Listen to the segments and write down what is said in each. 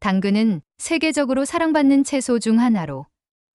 당근은 세계적으로 사랑받는 채소 중 하나로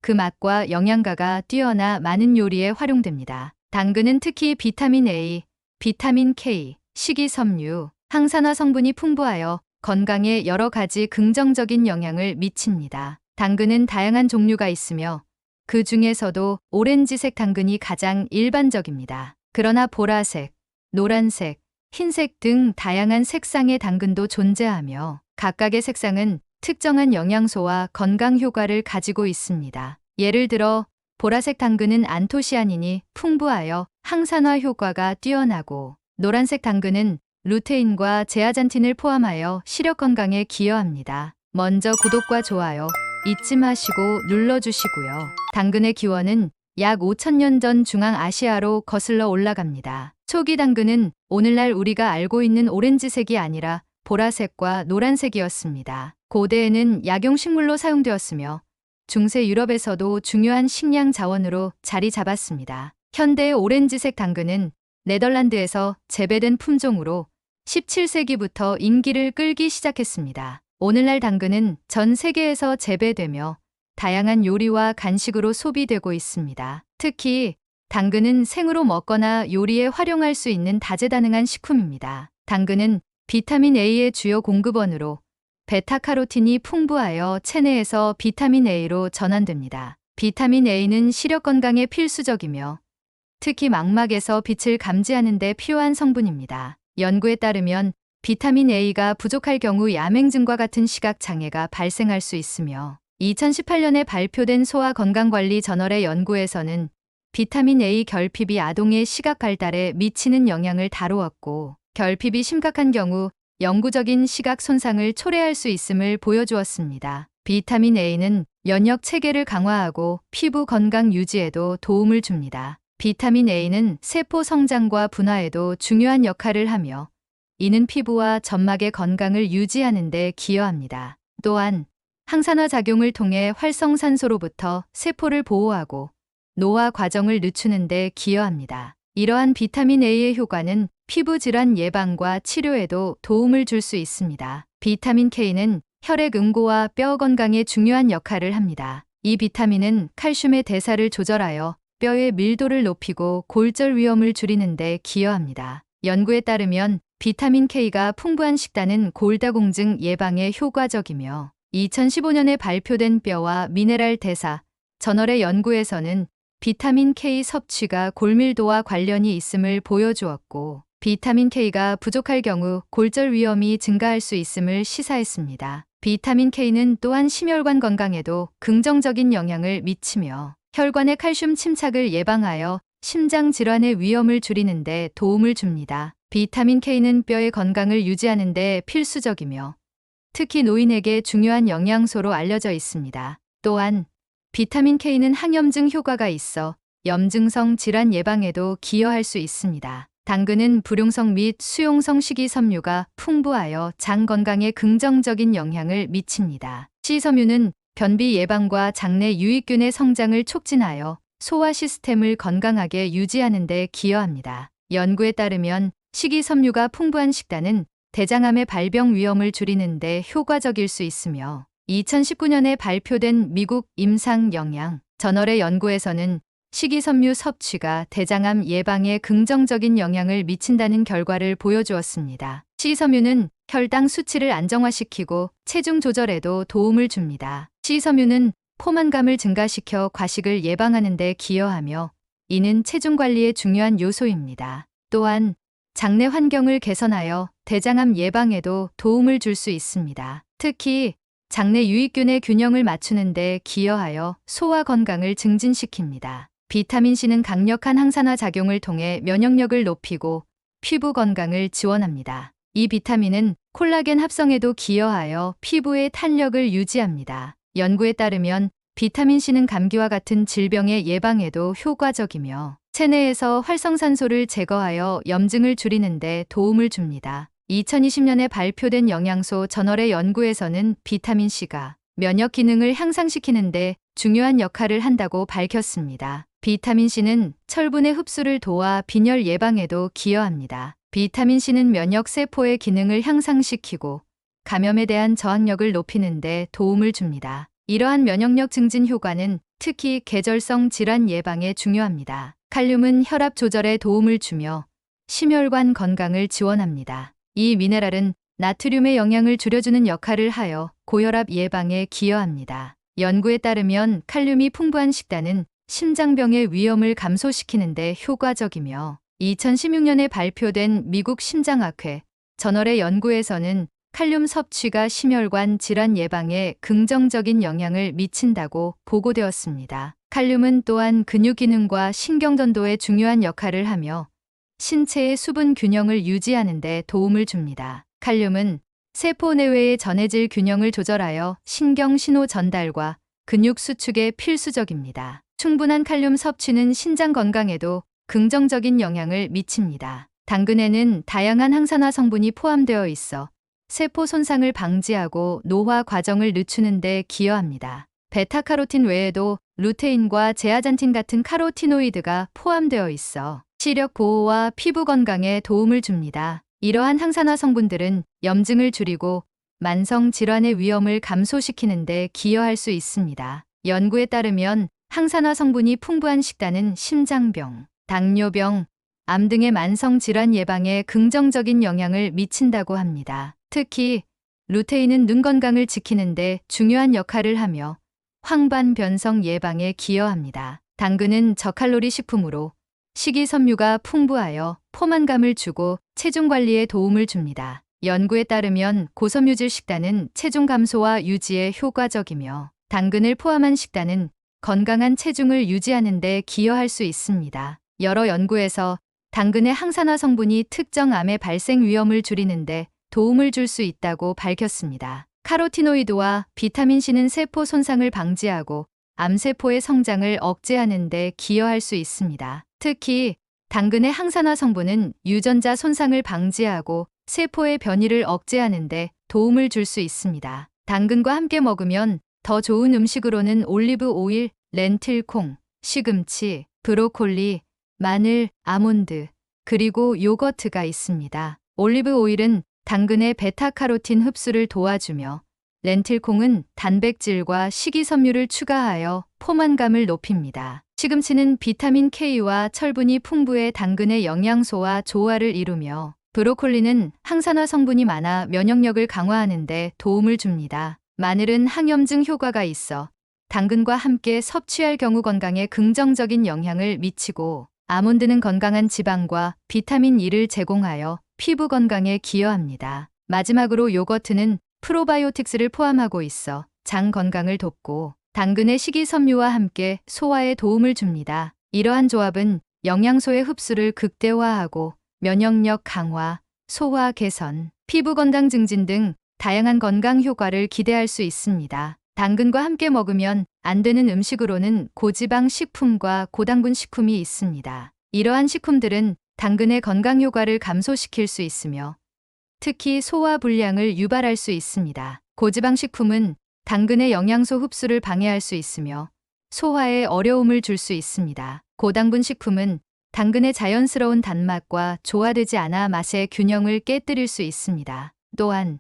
그 맛과 영양가가 뛰어나 많은 요리에 활용됩니다. 당근은 특히 비타민 A, 비타민 K, 식이섬유, 항산화 성분이 풍부하여 건강에 여러 가지 긍정적인 영향을 미칩니다. 당근은 다양한 종류가 있으며 그 중에서도 오렌지색 당근이 가장 일반적입니다. 그러나 보라색, 노란색, 흰색 등 다양한 색상의 당근도 존재하며 각각의 색상은 특정한 영양소와 건강 효과를 가지고 있습니다. 예를 들어 보라색 당근은 안토시아닌이 풍부하여 항산화 효과가 뛰어나고 노란색 당근은 루테인과 제아잔틴을 포함하여 시력 건강에 기여합니다. 먼저 구독과 좋아요 잊지 마시고 눌러주시고요. 당근의 기원은 약 5천년 전 중앙아시아로 거슬러 올라갑니다. 초기 당근은 오늘날 우리가 알고 있는 오렌지색이 아니라 보라색과 노란색이었습니다. 고대에는 약용식물로 사용되었으며 중세 유럽에서도 중요한 식량 자원으로 자리 잡았습니다. 현대의 오렌지색 당근은 네덜란드에서 재배된 품종으로 17세기부터 인기를 끌기 시작했습니다. 오늘날 당근은 전 세계에서 재배되며 다양한 요리와 간식으로 소비되고 있습니다. 특히 당근은 생으로 먹거나 요리에 활용할 수 있는 다재다능한 식품입니다. 당근은 비타민 A의 주요 공급원으로 베타카로틴이 풍부하여 체내에서 비타민 A로 전환됩니다. 비타민 A는 시력 건강에 필수적이며 특히 망막에서 빛을 감지하는 데 필요한 성분입니다. 연구에 따르면 비타민 A가 부족할 경우 야맹증과 같은 시각 장애가 발생할 수 있으며 2018년에 발표된 소아 건강관리 저널의 연구에서는 비타민 A 결핍이 아동의 시각 발달에 미치는 영향을 다루었고 결핍이 심각한 경우 영구적인 시각 손상을 초래할 수 있음을 보여주었습니다. 비타민 A는 면역 체계를 강화하고 피부 건강 유지에도 도움을 줍니다. 비타민 A는 세포 성장과 분화에도 중요한 역할을 하며 이는 피부와 점막의 건강을 유지하는 데 기여합니다. 또한 항산화 작용을 통해 활성산소로부터 세포를 보호하고 노화 과정을 늦추는 데 기여합니다. 이러한 비타민 A의 효과는 피부 질환 예방과 치료에도 도움을 줄 수 있습니다. 비타민 K는 혈액 응고와 뼈 건강에 중요한 역할을 합니다. 이 비타민은 칼슘의 대사를 조절하여 뼈의 밀도를 높이고 골절 위험을 줄이는 데 기여합니다. 연구에 따르면 비타민 K가 풍부한 식단은 골다공증 예방에 효과적이며 2015년에 발표된 뼈와 미네랄 대사 저널의 연구에서는 비타민 K 섭취가 골밀도와 관련이 있음을 보여주었고 비타민 K가 부족할 경우 골절 위험이 증가할 수 있음을 시사했습니다. 비타민 K는 또한 심혈관 건강에도 긍정적인 영향을 미치며 혈관의 칼슘 침착을 예방하여 심장 질환의 위험을 줄이는 데 도움을 줍니다. 비타민 K는 뼈의 건강을 유지하는 데 필수적이며 특히 노인에게 중요한 영양소로 알려져 있습니다. 또한 비타민 K는 항염증 효과가 있어 염증성 질환 예방에도 기여할 수 있습니다. 당근은 불용성 및 수용성 식이섬유가 풍부하여 장 건강에 긍정적인 영향을 미칩니다. 식이섬유는 변비 예방과 장내 유익균의 성장을 촉진하여 소화 시스템을 건강하게 유지하는 데 기여합니다. 연구에 따르면 식이섬유가 풍부한 식단은 대장암의 발병 위험을 줄이는 데 효과적일 수 있으며 2019년에 발표된 미국 임상 영양 저널의 연구에서는 식이섬유 섭취가 대장암 예방에 긍정적인 영향을 미친다는 결과를 보여주었습니다. 식이섬유는 혈당 수치를 안정화시키고 체중 조절에도 도움을 줍니다. 식이섬유는 포만감을 증가시켜 과식을 예방하는 데 기여하며 이는 체중 관리의 중요한 요소입니다. 또한 장내 환경을 개선하여 대장암 예방에도 도움을 줄 수 있습니다. 특히 장내 유익균의 균형을 맞추는 데 기여하여 소화 건강을 증진시킵니다. 비타민C는 강력한 항산화 작용을 통해 면역력을 높이고 피부 건강을 지원합니다. 이 비타민은 콜라겐 합성에도 기여하여 피부의 탄력을 유지합니다. 연구에 따르면 비타민C는 감기와 같은 질병의 예방에도 효과적이며 체내에서 활성산소를 제거하여 염증을 줄이는 데 도움을 줍니다. 2020년에 발표된 영양소 저널의 연구에서는 비타민C가 면역 기능을 향상시키는 데 중요한 역할을 한다고 밝혔습니다. 비타민C는 철분의 흡수를 도와 빈혈 예방에도 기여합니다. 비타민C는 면역 세포의 기능을 향상시키고 감염에 대한 저항력을 높이는 데 도움을 줍니다. 이러한 면역력 증진 효과는 특히 계절성 질환 예방에 중요합니다. 칼륨은 혈압 조절에 도움을 주며 심혈관 건강을 지원합니다. 이 미네랄은 나트륨의 영향을 줄여주는 역할을 하여 고혈압 예방에 기여합니다. 연구에 따르면 칼륨이 풍부한 식단은 심장병의 위험을 감소시키는데 효과적이며 2016년에 발표된 미국 심장학회 저널의 연구에서는 칼륨 섭취가 심혈관 질환 예방에 긍정적인 영향을 미친다고 보고되었습니다. 칼륨은 또한 근육 기능과 신경전도에 중요한 역할을 하며 신체의 수분 균형을 유지하는 데 도움을 줍니다. 칼륨은 세포 내외의 전해질 균형을 조절하여 신경 신호 전달과 근육 수축에 필수적입니다. 충분한 칼륨 섭취는 신장 건강에도 긍정적인 영향을 미칩니다. 당근에는 다양한 항산화 성분이 포함되어 있어 세포 손상을 방지하고 노화 과정을 늦추는 데 기여합니다. 베타카로틴 외에도 루테인과 제아잔틴 같은 카로티노이드가 포함되어 있어 시력 보호와 피부 건강에 도움을 줍니다. 이러한 항산화 성분들은 염증을 줄이고 만성 질환의 위험을 감소시키는 데 기여할 수 있습니다. 연구에 따르면 항산화 성분이 풍부한 식단은 심장병, 당뇨병, 암 등의 만성 질환 예방에 긍정적인 영향을 미친다고 합니다. 특히 루테인은 눈 건강을 지키는데 중요한 역할을 하며 황반 변성 예방에 기여합니다. 당근은 저칼로리 식품으로 식이섬유가 풍부하여 포만감을 주고 체중 관리에 도움을 줍니다. 연구에 따르면 고섬유질 식단은 체중 감소와 유지에 효과적이며 당근을 포함한 식단은 건강한 체중을 유지하는 데 기여할 수 있습니다. 여러 연구에서 당근의 항산화 성분이 특정 암의 발생 위험을 줄이는데 도움을 줄 수 있다고 밝혔습니다. 카로티노이드와 비타민C는 세포 손상을 방지하고 암세포의 성장을 억제하는 데 기여할 수 있습니다. 특히 당근의 항산화 성분은 유전자 손상을 방지하고 세포의 변이를 억제하는 데 도움을 줄 수 있습니다. 당근과 함께 먹으면 더 좋은 음식으로는 올리브 오일, 렌틸 콩, 시금치, 브로콜리, 마늘, 아몬드, 그리고 요거트가 있습니다. 올리브 오일은 당근의 베타카로틴 흡수를 도와주며 렌틸콩은 단백질과 식이섬유를 추가하여 포만감을 높입니다. 시금치는 비타민 K와 철분이 풍부해 당근의 영양소와 조화를 이루며 브로콜리는 항산화 성분이 많아 면역력을 강화하는 데 도움을 줍니다. 마늘은 항염증 효과가 있어 당근과 함께 섭취할 경우 건강에 긍정적인 영향을 미치고 아몬드는 건강한 지방과 비타민 E를 제공하여 피부 건강에 기여합니다. 마지막으로 요거트는 프로바이오틱스를 포함하고 있어 장 건강을 돕고 당근의 식이섬유와 함께 소화에 도움을 줍니다. 이러한 조합은 영양소의 흡수를 극대화하고 면역력 강화, 소화 개선, 피부 건강 증진 등 다양한 건강 효과를 기대할 수 있습니다. 당근과 함께 먹으면 안 되는 음식으로는 고지방 식품과 고당분 식품이 있습니다. 이러한 식품들은 당근의 건강 효과를 감소시킬 수 있으며 특히 소화 불량을 유발할 수 있습니다. 고지방 식품은 당근의 영양소 흡수를 방해할 수 있으며 소화에 어려움을 줄 수 있습니다. 고당분 식품은 당근의 자연스러운 단맛과 조화되지 않아 맛의 균형을 깨뜨릴 수 있습니다. 또한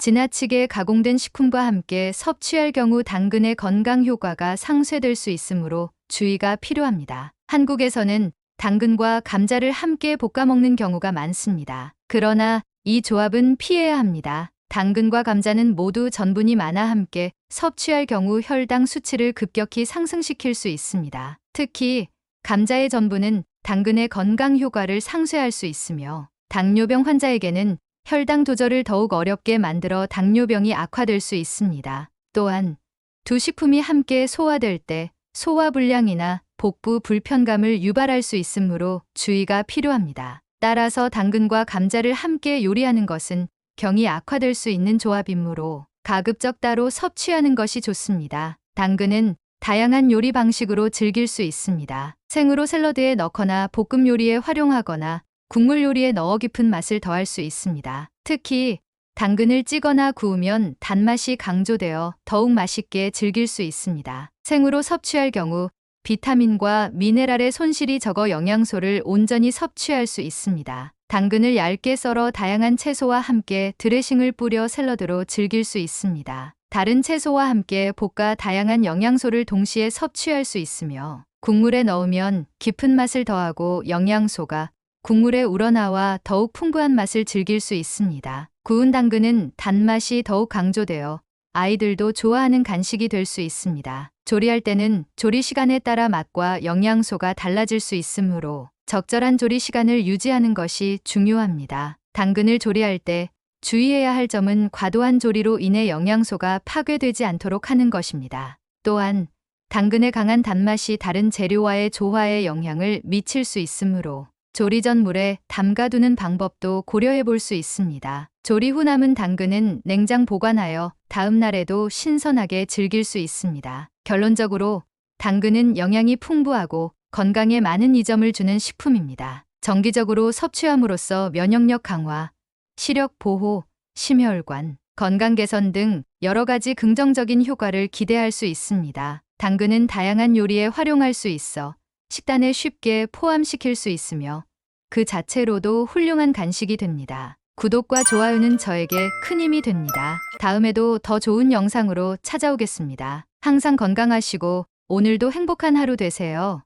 지나치게 가공된 식품과 함께 섭취할 경우 당근의 건강 효과가 상쇄될 수 있으므로 주의가 필요합니다. 한국에서는 당근과 감자를 함께 볶아 먹는 경우가 많습니다. 그러나 이 조합은 피해야 합니다. 당근과 감자는 모두 전분이 많아 함께 섭취할 경우 혈당 수치를 급격히 상승시킬 수 있습니다. 특히 감자의 전분은 당근의 건강 효과를 상쇄할 수 있으며 당뇨병 환자에게는 혈당 조절을 더욱 어렵게 만들어 당뇨병이 악화될 수 있습니다. 또한 두 식품이 함께 소화될 때 소화불량이나 복부 불편감을 유발할 수 있으므로 주의가 필요합니다. 따라서 당근과 감자를 함께 요리하는 것은 경이 악화될 수 있는 조합이므로 가급적 따로 섭취하는 것이 좋습니다. 당근은 다양한 요리 방식으로 즐길 수 있습니다. 생으로 샐러드에 넣거나 볶음 요리에 활용하거나 국물 요리에 넣어 깊은 맛을 더할 수 있습니다. 특히 당근을 찌거나 구우면 단맛이 강조되어 더욱 맛있게 즐길 수 있습니다. 생으로 섭취할 경우 비타민과 미네랄의 손실이 적어 영양소를 온전히 섭취할 수 있습니다. 당근을 얇게 썰어 다양한 채소와 함께 드레싱을 뿌려 샐러드로 즐길 수 있습니다. 다른 채소와 함께 볶아 다양한 영양소를 동시에 섭취할 수 있으며 국물에 넣으면 깊은 맛을 더하고 영양소가 국물에 우러나와 더욱 풍부한 맛을 즐길 수 있습니다. 구운 당근은 단맛이 더욱 강조되어 아이들도 좋아하는 간식이 될 수 있습니다. 조리할 때는 조리 시간에 따라 맛과 영양소가 달라질 수 있으므로 적절한 조리 시간을 유지하는 것이 중요합니다. 당근을 조리할 때 주의해야 할 점은 과도한 조리로 인해 영양소가 파괴되지 않도록 하는 것입니다. 또한 당근의 강한 단맛이 다른 재료와의 조화에 영향을 미칠 수 있으므로 조리 전 물에 담가두는 방법도 고려해 볼 수 있습니다. 조리 후 남은 당근은 냉장 보관하여 다음 날에도 신선하게 즐길 수 있습니다. 결론적으로 당근은 영양이 풍부하고 건강에 많은 이점을 주는 식품입니다. 정기적으로 섭취함으로써 면역력 강화, 시력 보호, 심혈관, 건강 개선 등 여러 가지 긍정적인 효과를 기대할 수 있습니다. 당근은 다양한 요리에 활용할 수 있어 식단에 쉽게 포함시킬 수 있으며 그 자체로도 훌륭한 간식이 됩니다. 구독과 좋아요는 저에게 큰 힘이 됩니다. 다음에도 더 좋은 영상으로 찾아오겠습니다. 항상 건강하시고 오늘도 행복한 하루 되세요.